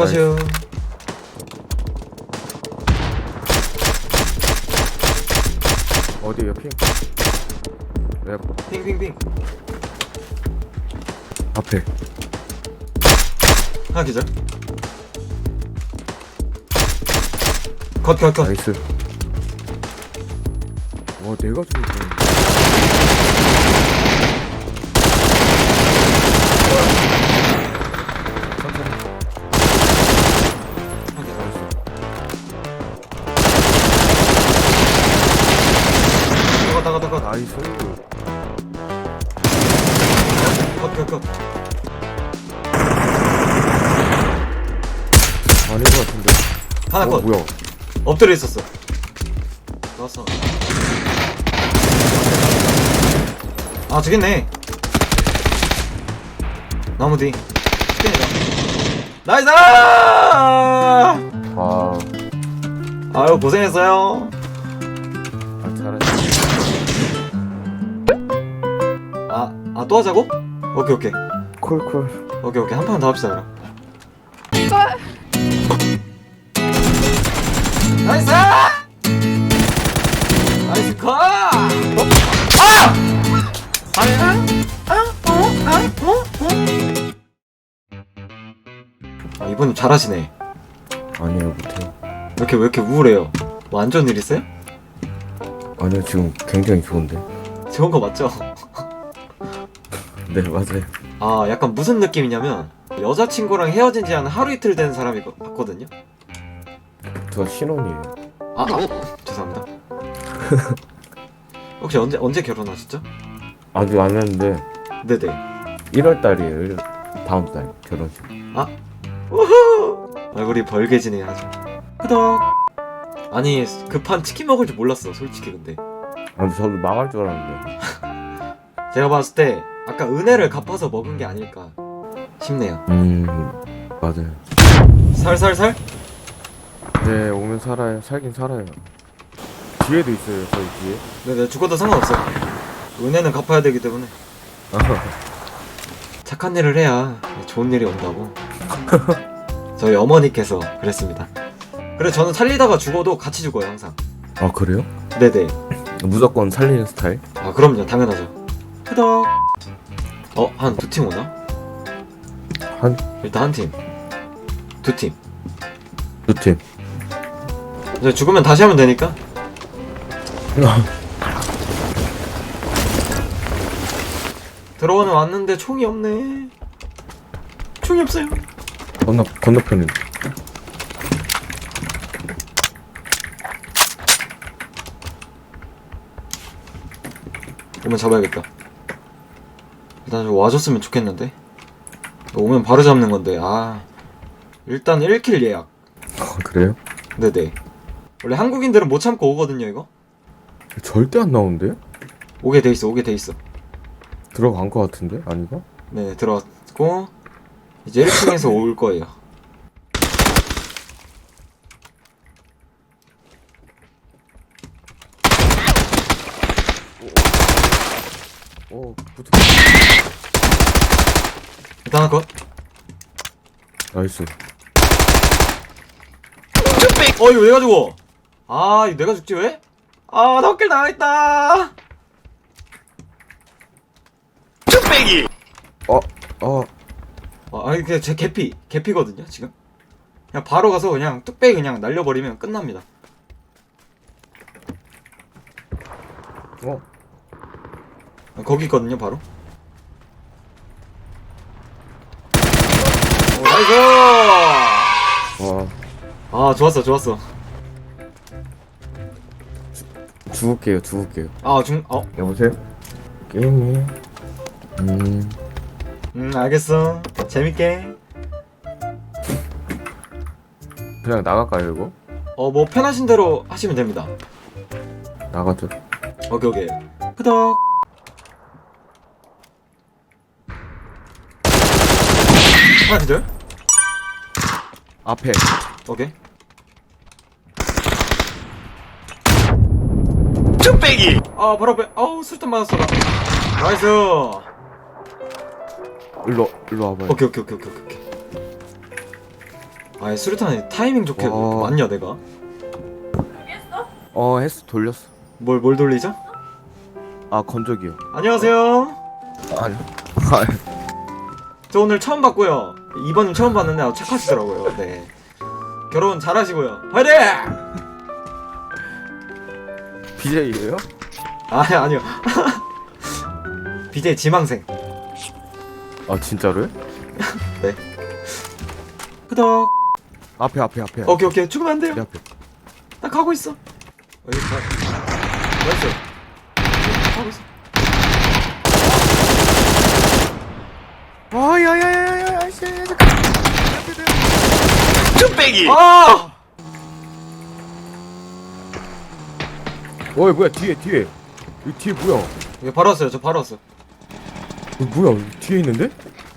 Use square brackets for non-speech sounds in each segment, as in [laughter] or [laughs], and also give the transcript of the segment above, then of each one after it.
닦아세요. 어디 옆에? 왜 핑핑핑. 앞에? 하나 기절. 컷, 컷, 컷. 나이스. 와 내가 죽을 뻔. 나이스. 컷, 컷, 컷. 아닌 것 같은데. 하나 어, 컷. 뭐야? 엎드려 있었어. 좋았어. 아, 저겠네. 나무 뒤. 나이스! 아, 아유, 고생했어요. 아, 아, 또 하자고? 오케이, 오케이. 콜콜. 오케이, 오케이. 한 판 더 합시다, 그럼. 나이스! 나이스 컷! 어? 아! 아, 이분님 잘하시네. 아니요 못해요. 이렇게 왜 이렇게 우울해요? 뭐 안 좋은 일 있어요? 아니요 지금 굉장히 좋은데. 좋은 거 맞죠? 네 [laughs] 맞아요. 아, 약간 무슨 느낌이냐면 여자친구랑 헤어진 지 한 하루 이틀 된 사람이 같거든요? 저 신혼이에요. 아, 아 죄송합니다. [laughs] 혹시 언제 언제 결혼하셨죠? 아직 안 했는데 네네. 1월 달이에요. 1월. 다음 달 결혼식. 우후! 얼굴이 벌개지네 아주. 끄덕. 아니 급한 치킨 먹을 줄 몰랐어 솔직히 근데 아 근데 저도 망할 줄 알았는데. [laughs] 제가 봤을 때 아까 은혜를 갚아서 먹은 게 아닐까 싶네요. 음 맞아요. 살살살? 네 오면 살아요. 살긴 살아요. 뒤에도 있어요. 저희 뒤에. 네네 죽어도 상관없어. 은혜는 갚아야 되기 때문에 [laughs] 착한 일을 해야 좋은 일이 온다고. 저희 어머니께서 그랬습니다. 그래 저는 살리다가 죽어도 같이 죽어요 항상. 아 그래요? 네네. 무조건 살리는 스타일? 아 그럼요 당연하죠. 끄덕. 어 한 두 팀 오나? 한 일단 한 팀. 두 팀. 두 팀. 이제 죽으면 다시 하면 되니까. [laughs] 들어오는 왔는데 총이 없네. 총이 없어요. 건너 건너편에. 오면 잡아야겠다. 일단 좀 와줬으면 좋겠는데. 오면 바로 잡는 건데, 아. 일단 1킬 예약. 아 그래요? 네네. 원래 한국인들은 못 참고 오거든요, 이거? 절대 안 나오는데요? 오게 돼 있어, 오게 돼 있어. 들어간 것 같은데 아닌가? 네, 들어왔고. 이제 1층에서 올 거예요. 오 붙어. 일단 하나 컷. 나이스. 어, 이거 왜 가지고? 아, 이거 내가 죽지, 왜? 아, 나 헛길 나와있다! 어 어. 아, 아니, 그냥 제 개피, 개피거든요, 지금. 그냥 바로 가서 그냥 뚝배기 그냥 날려버리면 끝납니다. 어. 거기 있거든요, 바로. 오, 나이스! 와 아, 좋았어, 좋았어. 죽을게요 죽을게요. 아, 중, 어, 여보세요? 게임이. 음. 음, 알겠어. 재밌게. 그냥 나갈까요 이거? 어, 뭐 편하신 대로 하시면 됩니다. 나가죠. 오케이, 오케이. 끄덕. 하나 기절? 앞에. 오케이. 뚝배기 아, 바로 앞에. 아우, 술탄 맞았어, 나. 나이스. 일로 일로 와봐요. 오케이, 오케이, 오케이, 오케이, 오케이. 아이 수류탄이 타이밍 좋게 와. 맞냐 내가 어 했어 돌렸어 뭘 뭘 돌리죠? 아 건조기요 안녕하세요 아니 아니 저 오늘 처음 봤고요 이번님 처음 봤는데 아주 착하시더라고요. 네. 결혼 잘하시고요. 화이팅! BJ예요? 아니 아니요. [laughs] BJ 지망생. 아 진짜로요? [laughs] 후덕 앞에 앞에 앞에. 오케이 오케이. 죽으면 안 돼요. 내 앞에. 나 가고 있어. 어디 가 나이스. 가고 있어 씨 아! 어이 뭐야 뒤에 뒤에 이 뒤에 뭐야 이거 바로 왔어요 저 바로 왔어 이 뭐야 여기 뒤에 있는데?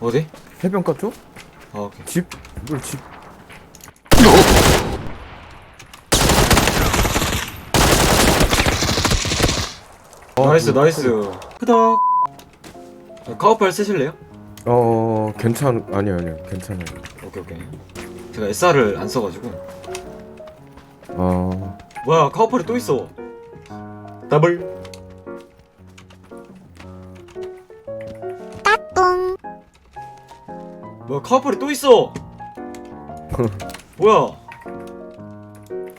어디? 해변가 쪽? 아 오케이 집? 뭘 집? 어, 나이스 뭐야. 나이스 후덕 카우팔 쓰실래요? 어 괜찮 아니요 아니요 괜찮아요. 오케이 오케이. 제가 SR을 안 써가지고. 어. 뭐야 카우팔이 또 있어. 더블. 뭐야 카우팔이 또 있어. 뭐야.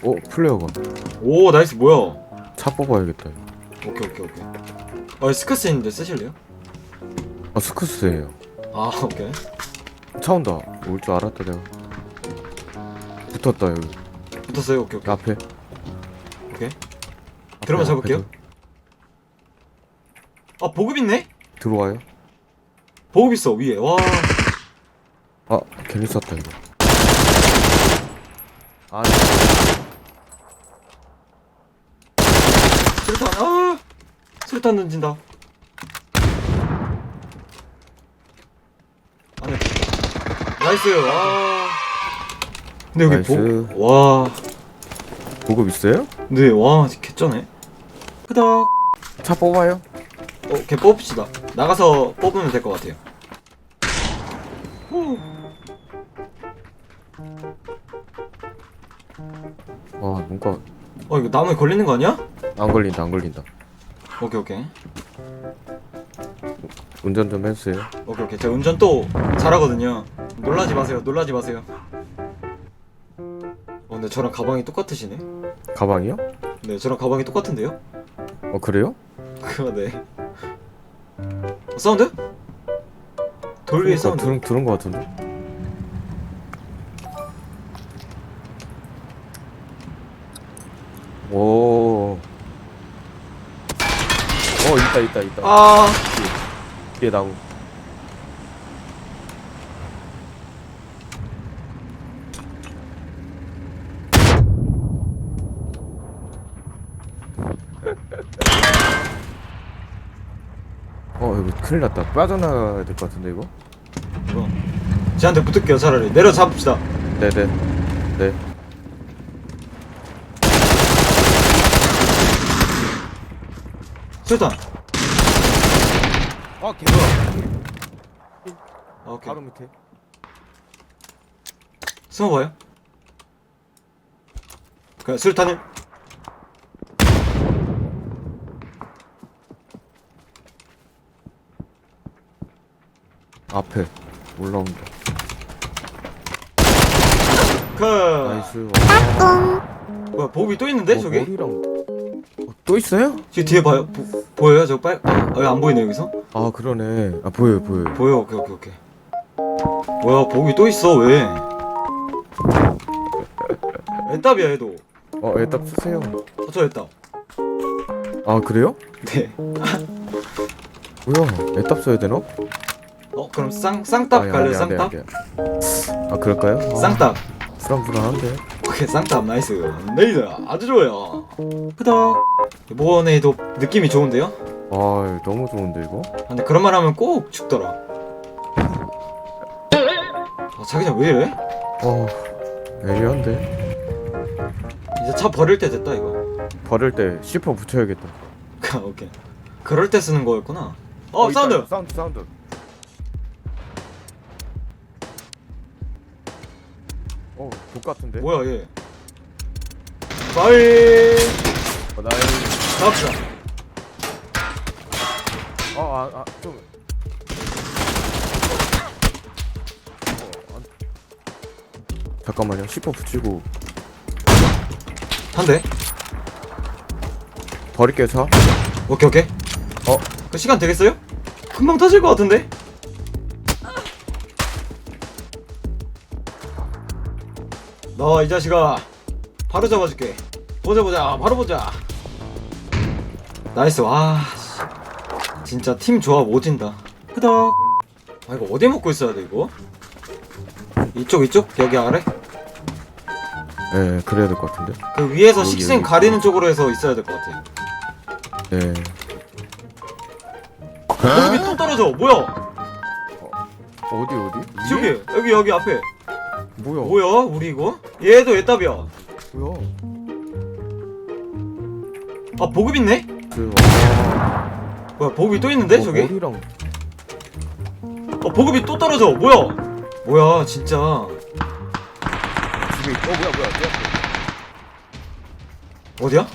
어, 플레어건 오 나이스 뭐야. 차 뽑아야겠다 이거. 오케이 오케이 오케이. 아 스카스 있는데 쓰실래요? 아 스쿠스예요 아 오케이. 차 온다 올 줄 알았다 내가. 붙었다 여기. 붙었어요? 오케이 오케이. 앞에. 오케이. 들어만 잡을게요. 앞에도. 아 보급 있네? 들어와요. 보급 있어 위에. 와. 아 괜히 쐈다 이거. 아. 수류탄 아! 수류탄 던진다 안에 나이스 와 근데 여기 나이스. 보... 와 보급 있어요? 근데 와 개쩌네 후덕 차 뽑아요 어, 걔 뽑읍시다. 나가서 뽑으면 될 것 같아요. 후. 와 뭔가 어, 이거 나무에 걸리는 거 아니야? 안 걸린다 안 걸린다 오케이, 오케이. 운전 좀 해주세요 오케이, 오케이. 제가 운전 또 잘하거든요. 놀라지 마세요, 놀라지 마세요. 어, 근데 저랑 가방이 똑같으시네? 가방이요? 네, 저랑 가방이 똑같은데요? 어 그래요? 그거 네. 어, 사운드? 돌 위에 그러니까 사운드. 들은, 들은 거 같은데 오. 어 있다 있다 있다 아, 뒤에 나무 어 이거 큰일 났다 빠져나가야 될 것 같은데 이거 이거. 쟤한테 붙을게요, 차라리. 내려 잡읍시다. 네네 네 수류탄. 아, 개구나. 아, 오케이. 바로 밑에. 숨어봐요. 그 수류탄을 앞에 올라온다. 그 나이스. 뭐야 보급이 또 있는데 어, 저기? 머리랑 어, 또 있어요? 저기 뒤에 봐요 보, 보여요 저 빨? 아, 아, 안 보이네 여기서? 아 그러네. 아 보여요 보여요. 보여 오케이 오케이 오케이 뭐야 보급이 또 있어 왜? [laughs] 애답이야 얘도 어 애답 쓰세요. 어, 저 애답 아 그래요? 네 뭐야? 애답 써야 되나? 어 그럼 쌍 쌍답 아, 돼, 안 쌍답? 돼, 안 돼. 아 그럴까요? 아, 쌍답 불안불안한데. 오케이 쌍답 나이스 네이드 아주 좋아요 후덕 이번에도 느낌이 좋은데요? 아 너무 좋은데 이거? 아, 근데 그런 말 하면 꼭 죽더라 아 자기장 왜 이래? 어 애매한데. 이제 차 버릴 때 됐다 이거 버릴 때 C4 붙여야겠다. 아, [laughs] 오케이 그럴 때 쓰는 거였구나 어, 있다. 사운드 사운드 사운드. 어 독 같은데? 뭐야 얘? 빨리 어, 나의 나갑시다 어 아 아 좀. 어, 안... 잠깐만요. 10번 붙이고. 한대? 버릴게요 차 오케이 오케이. 어? 그 시간 되겠어요? 금방 터질 것 같은데? 나와 이 자식아 바로 잡아줄게. 보자 보자. 바로 보자. 나이스. 와 씨. 진짜 팀 조합 오진다. 흐덕. 아 이거 어디 먹고 있어야 돼 이거? 이쪽 이쪽? 여기 아래? 예 그래야 될 것 같은데? 그 위에서 여기, 식생 여기. 가리는 쪽으로 해서 있어야 될 것 같아. 예. 여기 또 떨어져. 뭐야? 어디 어디? 저기? 여기 여기 앞에 뭐야? 뭐야? 우리 이거? 얘도 얘답이야. 뭐야? 아 보급 있네? 그, 와, 뭐야 보급이 또 있는데 어, 저기? 머리랑. 어 보급이 또 떨어져. 뭐야? 뭐야 진짜. 집에 있- 어 뭐야 뭐야 내 앞에 어디야?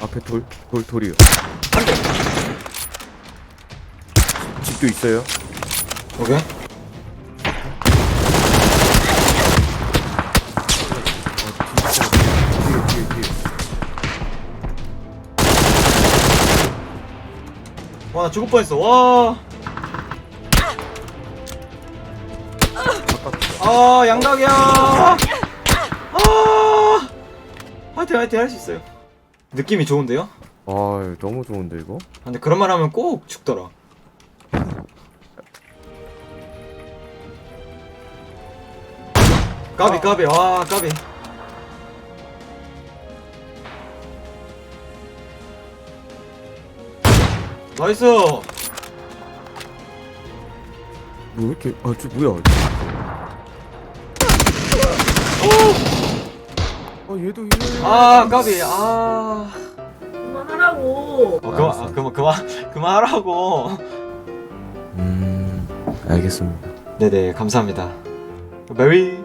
앞에 돌, 돌, 돌이요. 집도 있어요? 오케이 와나 죽을 뻔했어. 와. 아 양각이야. 아. 화이팅 화이팅 할 수 있어요. 느낌이 좋은데요? 아 너무 좋은데 이거? 아, 근데 그런 말 하면 꼭 죽더라. 까비 까비. 와 까비 나이스! 뭐 이렇게 아저 뭐야? 아 얘도 얘아 까비. 아. 그만하라고. 어, 그만 아, 그만 그만 그만하라고. 음 알겠습니다. 네네 감사합니다. 메리